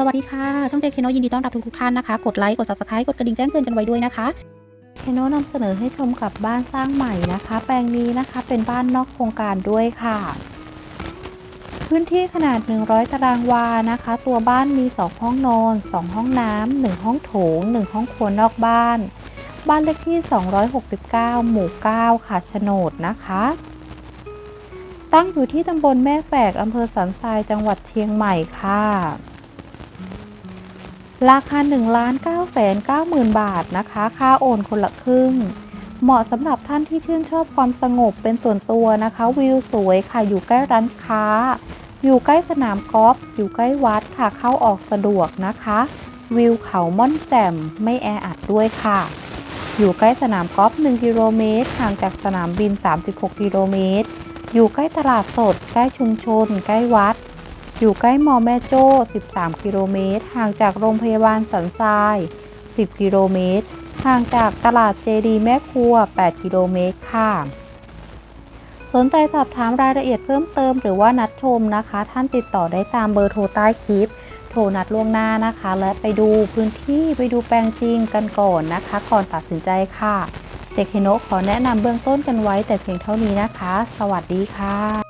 สวัสดีค่ะ ช่องเจคเคโนยินดีต้อนรับทุกๆท่านนะคะ กดไลค์ กด subscribe กดกระดิ่งแจ้งเตือนกันไว้ด้วยนะคะเคโนนำเสนอให้ชมกับบ้านสร้างใหม่นะคะ แปลงนี้นะคะเป็นบ้านนอกโครงการด้วยค่ะ พื้นที่ขนาด 100 ตารางวานะคะ ตัวบ้านมี 2 ห้องนอน 2 ห้องน้ำ1ห้องโถง 1 ห้องครัวนอกบ้าน บ้านเลขที่ 269 หมู่ 9 ค่ะโฉนดนะคะตั้งอยู่ที่ตำบลแม่แฝกอำเภอสันทรายจังหวัดเชียงใหม่ค่ะ ราคา1ล้าน9แสน9หมื่นบาทนะคะ ค่าโอนคนละครึ่ง เหมาะสำหรับท่านที่ชื่นชอบความสงบเป็นส่วนตัวนะคะ วิวสวยค่ะอยู่ใกล้ร้านค้า อยู่ใกล้สนามกอล์ฟอยู่ใกล้วัดค่ะเข้าออกสะดวกนะคะ วิวเขาม่อนแจ่มไม่แออัดด้วยค่ะ อยู่ใกล้สนามกอล์ฟ1กิโลเมตรห่างจากสนามบิน 36กิโลเมตรอยู่ใกล้ตลาดสด ใกล้ชุมชน ใกล้วัด อยู่ใกล้มอแม่โจ้ 13 กิโลเมตร ห่างจากโรงพยาบาลสันทราย 10 กิโลเมตร ห่างจากตลาดเจดีแม่ครัว 8 กิโลเมตรค่ะ สนใจสอบถามรายละเอียดเพิ่มเติมหรือว่านัดชมนะคะ ท่านติดต่อได้ตามเบอร์โทรใต้คลิป โทรนัดล่วงหน้านะคะ และไปดูพื้นที่ไปดูแปลงจริงกันก่อนนะคะ ก่อนตัดสินใจค่ะเจคเคโนะขอแนะนำเบื้องต้นกันไว้แต่เพียงเท่านี้นะคะ สวัสดีค่ะ